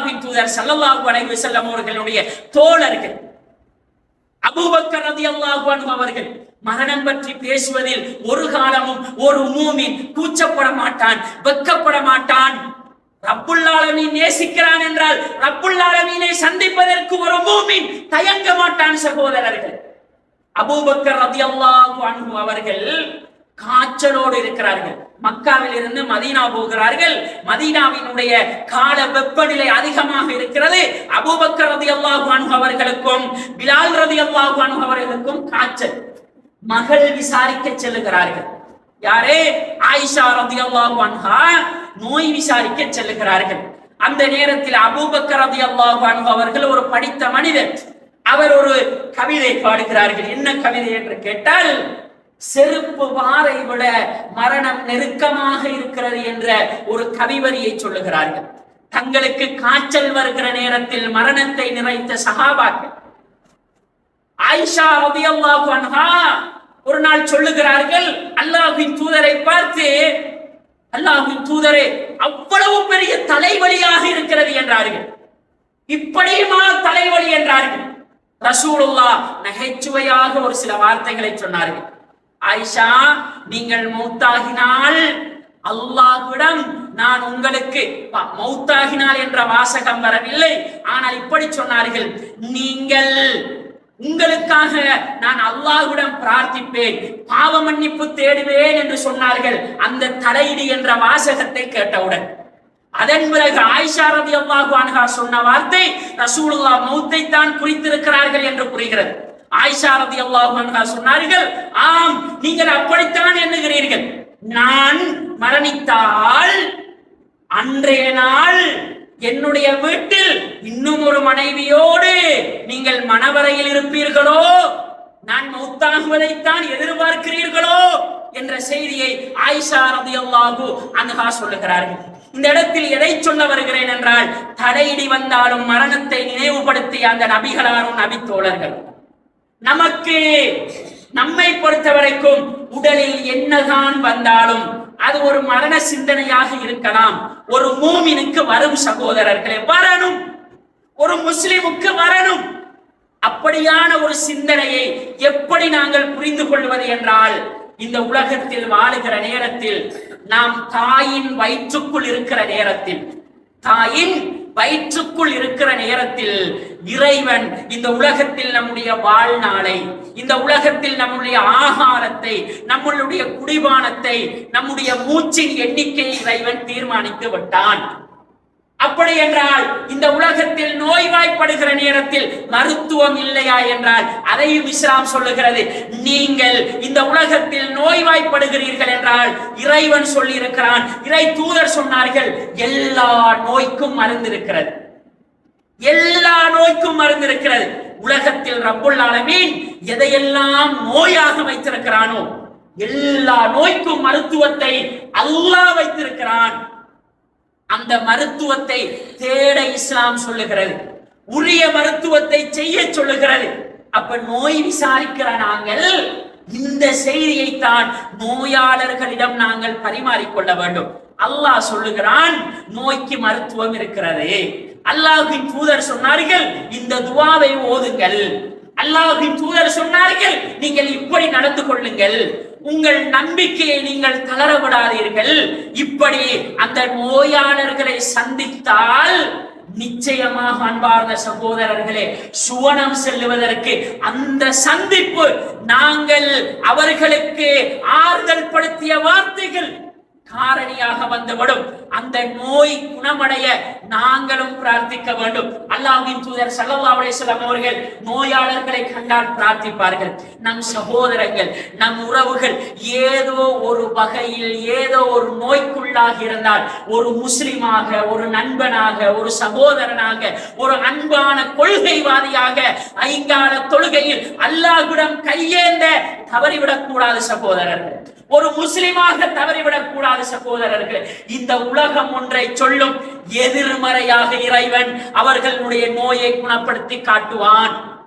அல்லாஹின் தூதர் சல்லல்லாஹு அலைஹி வஸல்லம் அவர்களுடைய தோழர்கள். அபூபக்கர் ரலியல்லாஹு அன்ஹு அவர்கள் மரணம் பற்றி பேசுவதில் ஒரு காலமும் ஒரு மூமின் கூச்சப்பட மாட்டான் வெக்கப்பட மாட்டான். ரப்புல் நேசிக்கிறான் என்றால் ரப்புல்லாலமீனை சந்திப்பதற்கு ஒரு மூமின் தயங்க மாட்டான் சகோதரர்கள். அபூபக்கர் ரலியல்லாஹு அன்ஹு அவர்கள் காய்ச்சலோடு இருக்கிறார்கள். மக்காவில் இருந்து மதீனா போகிறார்கள். மதீனாவினுடைய கால வெப்பநிலை அதிகமாக இருக்கிறது. அபுபக்கர் ரதி அல்லாஹு அவர்களுக்கும் பிலால் ரதி அல்லாஹு அவர்களுக்கும் காய்ச்சல். மகள் விசாரிக்க செல்லுகிறார்கள். யாரே? ஆயிஷா ரலியல்லாஹு அன்ஹா நோய் விசாரிக்க செல்லுகிறார்கள். அந்த நேரத்தில் அபூபக்கர் ரதி அல்லாஹு அவர்கள் ஒரு படித்த மனிதர். அவர் ஒரு கவிதை பாடுகிறார்கள். என்ன கவிதை என்று கேட்டால் செருப்பு வாரை விட மரணம் நெருக்கமாக இருக்கிறது என்ற ஒரு கவிவரியை சொல்லுகிறார்கள். தங்களுக்கு காய்ச்சல் வருகிற நேரத்தில் மரணத்தை நிறைத்த சகாபாக்கள். ஆயிஷா ரலியல்லாஹு அன்ஹா ஒரு நாள் சொல்லுகிறார்கள் அல்லாஹின் தூதரை பார்த்து அல்லாஹின் தூதரே அவ்வளவு பெரிய தலைவலியாக இருக்கிறது என்றார்கள். இப்படியுமா தலைவலி என்றார்கள். ரசூலுல்லா நகைச்சுவையாக ஒரு சில வார்த்தைகளை சொன்னார்கள். ஆயிஷா நீங்கள் மௌத்தாகினால் அல்லாஹ்விடம் நான் உங்களுக்கு மௌத்தாகினால் என்ற வாசகம் வரவில்லை. ஆனால் இப்படி சொன்னார்கள் நீங்கள் உங்களுக்காக நான் அல்லாஹ்விடம் பிரார்த்திப்பேன் பாவ மன்னிப்பு தேடுவேன் என்று சொன்னார்கள். அந்த தலையிடு என்ற வாசகத்தை கேட்டவுடன் அதன் பிறகு ஆயிஷா ரதி அல்லாஹு சொன்ன வார்த்தை ரசூலுல்லா மௌத்தை தான் குறித்திருக்கிறார்கள் என்று புரிகிறது. ஆயிஷா ரலியல்லாஹு அன்ஹா சொன்னார்கள் ஆம் நீங்கள் அப்படித்தான் எண்ணுகிறீர்கள். நான் மரணித்தால் அன்றைய நாள் என்னுடைய வீட்டில் இன்னும் ஒரு மனைவியோடு நீங்கள் மணவரையில் இருப்பீர்களோ? நான் மௌத்தாகுவதைத்தான் எதிர்பார்க்கிறீர்களோ? என்ற செய்தியை ஆயிஷா ரதியல்லாஹு அன்ஹா சொல்லுகிறார்கள். இந்த இடத்தில் எதை சொல்ல வருகிறேன் என்றால் தடையிடி வந்தாலும் மரணத்தை நினைவுபடுத்திய அந்த நபிகளாரும் நபித்தோழர்கள். நமக்கு நம்மை பொறுத்த வரைக்கும் உடலில் என்னதான் வந்தாலும் அது ஒரு மரண சிந்தனையாக இருக்கலாம். ஒரு மூமினுக்கு வரும் சகோதரர்களே வரணும். ஒரு முஸ்லிமுக்கு வரணும். அப்படியான ஒரு சிந்தனையை எப்படி நாங்கள் புரிந்து கொள்வது என்றால் இந்த உலகத்தில் வாழுகிற நேரத்தில் நாம் தாயின் வயிற்றுக்குள் இருக்கிற நேரத்தில் தாயின் வயிற்றுக்குள் இருக்கிற நேரத்தில் இறைவன் இந்த உலகத்தில் நம்முடைய வாழ்நாளை இந்த உலகத்தில் நம்முடைய ஆகாரத்தை நம்மளுடைய குடிபானத்தை நம்முடைய மூச்சின் எண்ணிக்கையை இறைவன் தீர்மானித்து விட்டான். அப்படி என்றால் இந்த உலகத்தில் நோய்வாய்ப்படுகிற நேரத்தில் மருத்துவம் இல்லையா என்றால் அதையும் இஸ்லாம் சொல்லுகிறது. நீங்கள் இந்த உலகத்தில் நோய்வாய்ப்படுகிறீர்கள் என்றால் இறைவன் சொல்லியிருக்கிறான். இறை தூதர் சொன்னார்கள் எல்லா நோய்க்கும் மருந்து இருக்கிறது எல்லா நோய்க்கும் மருந்து இருக்கிறது. உலகத்தில் ரப்புல் ஆலமீன் எதையெல்லாம் நோயாக வைத்திருக்கிறானோ எல்லா நோய்க்கும் மருத்துவத்தை அல்லாஹ் வைத்திருக்கிறான். அந்த மருத்துவத்தை தேட இஸ்லாம் சொல்லுகிறது. உரிய மருத்துவத்தை செய்ய சொல்லுகிறது. அப்ப நோய் விசாரிக்கிற நாங்கள் இந்த செய்தியை தான் நோயாளர்களிடம் நாங்கள் பரிமாறிக்கொள்ள வேண்டும். அல்லாஹ் சொல்லுகிறான் நோய்க்கு மருத்துவம் இருக்கிறது. அல்லாஹின் தூதர் சொன்னார்கள் இந்த துவாவை ஓதுங்கள். அல்லாஹின் தூதர் சொன்னார்கள் நீங்கள் இப்படி நடந்து கொள்ளுங்கள். உங்கள் நம்பிக்கையை நீங்கள் தளர விடாதீர்கள் இப்படி அந்த நோயாளர்களை சந்தித்தால் நிச்சயமாக அன்பார்ந்த சகோதரர்களே சுவனம் செல்லுவதற்கு அந்த சந்திப்பு நாங்கள் அவர்களுக்கு ஆறுதல் படுத்திய வார்த்தைகள். காரணியாக வந்துவிடும் அந்த நோய் குணமடைய நாங்களும் பிரார்த்திக்க வேண்டும். அல்லாஹின் தூதர் ஸல்லல்லாஹு அலைஹி அவர்கள் நோயாளர்களை கண்டால் பிரார்த்திப்பார்கள். நம் சகோதரங்கள் நம் உறவுகள் ஏதோ ஒரு வகையில் ஏதோ ஒரு நோய்க்குள்ளாக இருந்தால் ஒரு முஸ்லிமாக ஒரு நண்பனாக ஒரு சகோதரனாக ஒரு அன்பான கொள்கைவாதியாக ஐங்கால தொழுகையில் அல்லாஹுடன் கையே தவறிவிடக் கூடாது சகோதரர்கள். ஒரு முஸ்லிமாக தவறிவிடக் கூடாது சகோதரர்கள். இந்த உலகம் ஒன்றை சொல்லும் எதிர்மறையாக இறைவன் அவர்களுடைய நோயை குணப்படுத்தி காட்டுவான்.